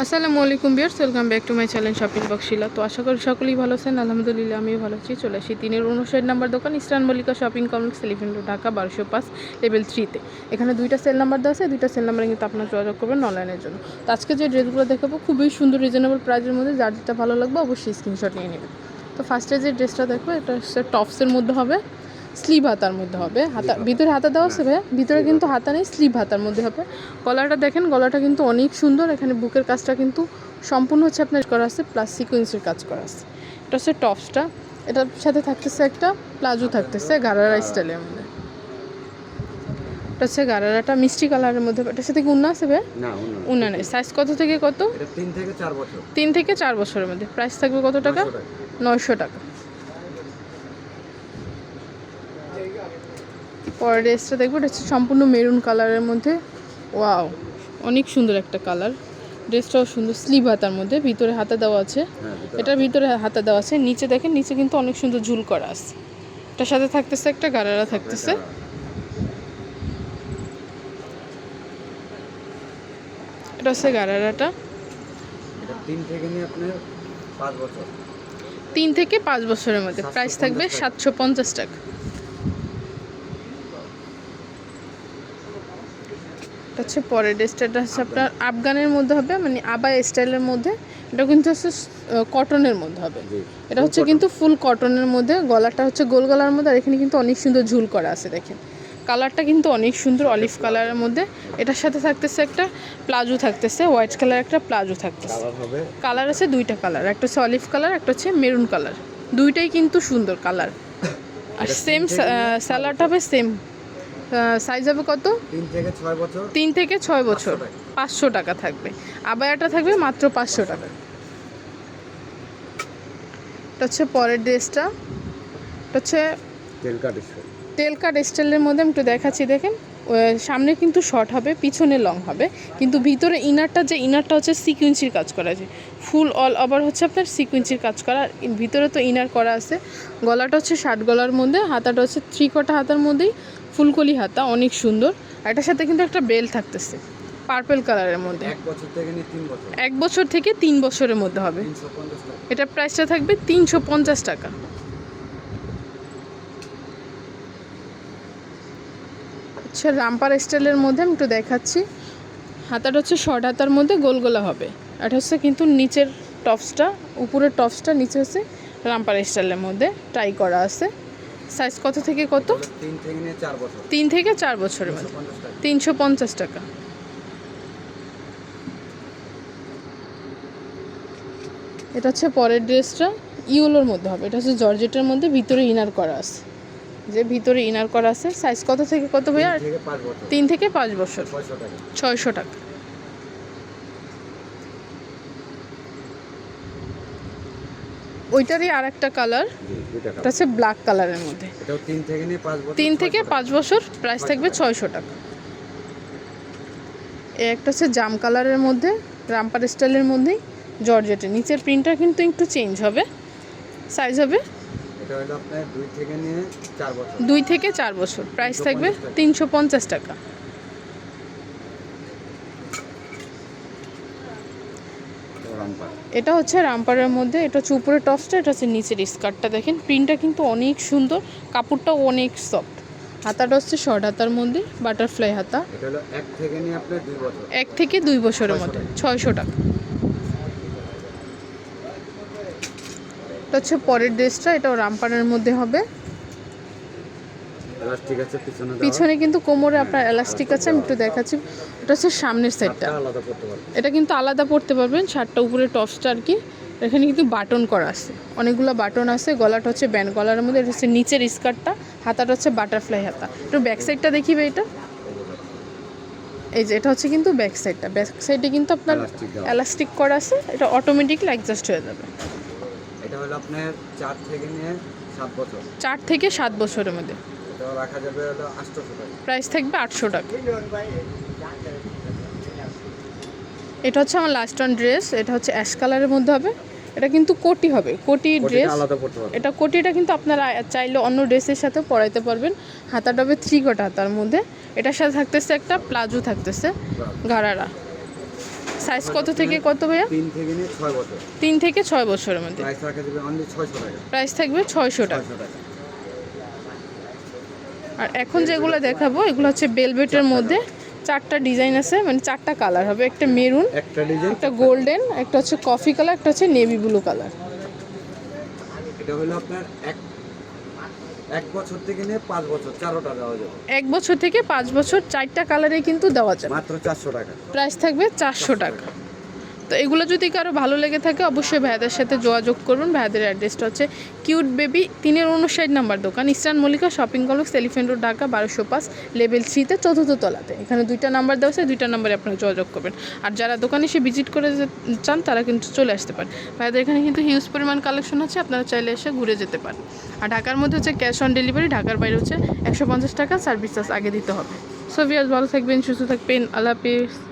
আসসালামু আলাইকুম বিয়ার্স welcome back to my channel shopping বক্সিলা তো আশা করি সকলেই ভালো আছেন, আলহামদুলিল্লাহ আমিও ভালো আছি। চলে আসি তিনের উনষাট নাম্বার দোকান, eastern Mallika shopping complex elephant Dhaka, বারোশো পাঁচ, লেভেল থ্রিতে এখানে দুইটা সেল নাম্বার দেওয়া আছে, দুইটা সেল নাম্বারে কিন্তু আপনার যোগাযোগ করবেন অনলাইনের জন্য। তো আজকে যে ড্রেসগুলো দেখাবো, খুবই সুন্দর রিজনেবল প্রাইসের মধ্যে, যার যেটা ভালো লাগবে অবশ্যই স্ক্রিনশট নিয়ে নেবেন। তো ফার্স্টে যে ড্রেসটা দেখব, এটা হচ্ছে টপসের মধ্যে হবে। স্লিভ হাতার মধ্যে হবে। হাতা ভিতরে হাতা দেওয়া আছে ভাইয়া? ভিতরে কিন্তু হাতা নেই স্লিভ হাতার মধ্যে হবে। গলাটা দেখেন গলাটা কিন্তু অনেক সুন্দর। এখানে বুকের কাজটা কিন্তু সম্পূর্ণ হচ্ছে আপনার করা আছে প্লাস সিকোয়েন্সের কাজ করা আছে। এটা হচ্ছে টপসটা এটার সাথে থাকতেছে একটা প্লাজো থাকতেছে গারারা স্টাইলের মধ্যে। এটা হচ্ছে গারারাটা মিষ্টি কালারের মধ্যে। এটার সাথে কি উন্না আছে না। উন্না নেই। সাইজ কত থেকে কত? তিন থেকে চার বছর। তিন থেকে চার বছরের মধ্যে। প্রাইস থাকবে কত টাকা। নয়শো টাকা। নয়শো টাকা পরের ড্রেসটা দেখব এটা হচ্ছে সম্পূর্ণ মেরুন কালারের মধ্যে। ওয়াও অনেক সুন্দর একটা কালার। ড্রেসটাও সুন্দর স্লিভ হাতার মধ্যে ভিতরে হাতা দেওয়া আছে। হ্যাঁ এটার ভিতরে হাতা দেওয়া আছে নিচে দেখেন নিচে কিন্তু অনেক সুন্দর ঝুল করা আছে। এটার সাথে থাকতেছে একটা গারারা থাকতেছে। এটা হচ্ছে গারারাটা। তিন থেকে পাঁচ বছর। তিন থেকে পাঁচ বছরের মধ্যে। প্রাইস থাকবে সাতশো পঞ্চাশ টাকা। হচ্ছে পরের ড্রেসটা হচ্ছে আপনার আফগানের মধ্যে হবে মানে আবাই স্টাইলের মধ্যে। এটা কিন্তু হচ্ছে কটনের মধ্যে হবে। এটা হচ্ছে কিন্তু ফুল কটনের মধ্যে। গলাটা হচ্ছে গোল গলার মধ্যে আর এখানে কিন্তু অনেক সুন্দর ঝুল করা আছে দেখেন। কালারটা কিন্তু অনেক সুন্দর অলিভ কালারের মধ্যে। এটার সাথে থাকতেছে একটা প্লাজো থাকতেছে হোয়াইট কালার একটা প্লাজো থাকতেছে। কালার আছে দুইটা কালার একটা হচ্ছে অলিভ কালার একটা হচ্ছে মেরুন কালার দুইটাই কিন্তু সুন্দর কালার আর সেম স্যালাড হবে সেম সাইজ হবে কত? তিন থেকে ছয় বছর। তিন থেকে ছয় বছর। পাঁচশো টাকা থাকবে। আবায়াটা থাকবে মাত্র পাঁচশো টাকা। এটা হচ্ছে পরের ড্রেসটা। এটা হচ্ছে তেল কাট স্টাইলের মধ্যে আমি একটু দেখাচ্ছি দেখেন। সামনে কিন্তু শর্ট হবে পিছনে লং হবে। কিন্তু ভিতরে ইনারটা যে ইনারটা হচ্ছে সিকুয়েন্সির কাজ করা আছে। ফুল অল ওভার হচ্ছে আপনার সিকুয়েন্সির কাজ করা। ভিতরে তো ইনার করা আছে। গলাটা হচ্ছে ষাট গলার মধ্যে হাতাটা হচ্ছে থ্রি কটা হাতার মধ্যেই। ফুলকলি হাতা অনেক সুন্দর। আর এটার সাথে কিন্তু একটা বেল থাকতেছে পার্পল কালারের মধ্যে। এক বছর থেকে তিন বছরের মধ্যে হবে। এটার প্রাইসটা থাকবে তিনশো পঞ্চাশ টাকা। হচ্ছে রামপার স্টাইলের মধ্যে আমি একটু দেখাচ্ছি। হাতাটা হচ্ছে শর্ট হাতার মধ্যে গোল গোলা হবে। এটা হচ্ছে কিন্তু নিচের টপসটা উপরের টপসটা নিচে হচ্ছে রামপার স্টাইলের মধ্যে টাই করা আছে। সাইজ কত থেকে কত? তিন থেকে চার বছরের মধ্যে। তিনশো পঞ্চাশ টাকা। এটা হচ্ছে পরের ড্রেসটা। ইউলোর মধ্যে হবে। এটা হচ্ছে জর্জেটের মধ্যে। ভিতরে ইনার করা আছে। যে ভিতরে ইনার করা আছে। সাইজ কত থেকে কত ভাইয়া? তিন থেকে পাঁচ বছর। ছয়শো টাকা ছয়শো টাকা ওইটারই আর একটা কালার। এটা হচ্ছে ব্ল্যাক কালারের মধ্যে। এটাও তিন থেকে পাঁচ বছর প্রাইস থাকবে ছয়শো টাকা। এ একটা হচ্ছে জাম কালারের মধ্যে রামপার স্টাইলের মধ্যেই জর্জেটের। নিচের প্রিন্টটা কিন্তু একটু চেঞ্জ হবে। সাইজ হবে? এটা হলো আপনার দুই থেকে চার বছর। দুই থেকে চার বছর। প্রাইস থাকবে তিনশো পঞ্চাশ টাকা। এটা হচ্ছে রামপারের মধ্যে এটা হচ্ছে উপরের টপসটা এটা হচ্ছে নিচের স্কার্টটা দেখেন। প্রিন্টটা কিন্তু অনেক সুন্দর কাপড়টাও অনেক সফট। হাতাটা হচ্ছে শর্ট হাতার মধ্যে বাটারফ্লাই হাতা। এক থেকে দুই বছর। এক থেকে দুই বছরের মধ্যে ছয়শো টাকা। এটা হচ্ছে পরের ড্রেসটা এটাও রামপানের মধ্যে হবে। এলাস্টিক আছে পিছনে পিছনে কিন্তু কোমরে আপনার এলাস্টিক আছে আমি একটু দেখাচ্ছি। এটা হচ্ছে সামনের সাইডটা আলাদা করতে পারবে এটা কিন্তু আলাদা পড়তে পারবেন শার্টটা উপরে টপসটা আর কি। এখানে কিন্তু বাটন করা আছে। অনেকগুলো বাটন আছে গলাটা হচ্ছে ব্যান্ড গলার মধ্যে এটা হচ্ছে নিচের স্কার্টটা হাতাটা হচ্ছে বাটারফ্লাই হাতা। একটু ব্যাক সাইডটা দেখিবে এটা। এই যে এটা হচ্ছে কিন্তু ব্যাক সাইডটা ব্যাক সাইডে কিন্তু আপনার এলাস্টিক করা আছে এটা অটোমেটিকলি অ্যাডজাস্ট হয়ে যাবে। এটা হলো আপনার চার থেকে নিয়ে সাত বছর। চার থেকে সাত বছরের মধ্যে। এটা রাখা যাবে হলো আটশোশো টাকা। প্রাইস থাকবে আটশো টাকা। এটা হচ্ছে আমার লাস্ট অন ড্রেস এটা হচ্ছে অ্যাশ কালারের মধ্যে হবে। এটা কিন্তু কোটি হবে কোটি ড্রেস আলাদা করতে পারবে এটা কোটিটা কিন্তু আপনারা চাইলে অন্য ড্রেসের সাথে পরাইতে পারবেন। হাতাটা হবে থ্রি কটা হাতার মধ্যে। এটার সাথে থাকতেছে একটা প্লাজো থাকতেছে গারারা সাইজ কত থেকে কত ভাইয়া? তিন থেকে ছয় বছরের মধ্যে। প্রাইস রাখা যাবে অনলি ছয়শো টাকা। প্রাইস থাকবে ছয়শো টাকা। আর এখন যেগুলো দেখাবো এগুলো হচ্ছে বেলভেটের মধ্যে চারটা ডিজাইন আছে মানে চারটা কালার হবে একটা মেরুন একটা ডিজাইন একটা গোল্ডেন একটা হচ্ছে কফি কালার একটা হচ্ছে নেভি ব্লু কালার এটা হলো আপনার এক এক বছর থেকে নিয়ে পাঁচ বছর চারোটা দেওয়া যাবে। এক বছর থেকে পাঁচ বছর চারটা কালারে কিন্তু দেওয়া যাবে। মাত্র চারশো টাকা। প্রাইস থাকবে চারশো টাকা। তো এগুলো যদি কারও ভালো লেগে থাকে, অবশ্যই ভাইয়াদের সাথে যোগাযোগ করুন। ভাইয়াদের অ্যাড্রেসটা হচ্ছে কিউট বেবি তিনের উনষাট নাম্বার দোকান, eastern Mallika shopping complex, elephant road, Dhaka বারোশো পাঁচ, লেভেল থ্রিতে চতুর্থ তলাতে। এখানে দুইটা নাম্বার দেওয়া আছে, দুইটা নাম্বারে আপনারা যোগাযোগ করবেন। আর যারা দোকানে এসে ভিজিট করে চান, তারা কিন্তু চলে আসতে পারেন। ভাইয়াদের এখানে কিন্তু হিউজ পরিমাণ কালেকশন আছে, আপনারা চাইলে এসে ঘুরে যেতে পারেন। আর ঢাকার মধ্যে হচ্ছে ক্যাশ অন ডেলিভারি ঢাকার বাইরে হচ্ছে একশো পঞ্চাশ টাকা সার্ভিস চার্জ আগে দিতে হবে। সো ভিয়াস ভালো থাকবেন, সুস্থ থাকবেন, আল্লাহ হাফিজ।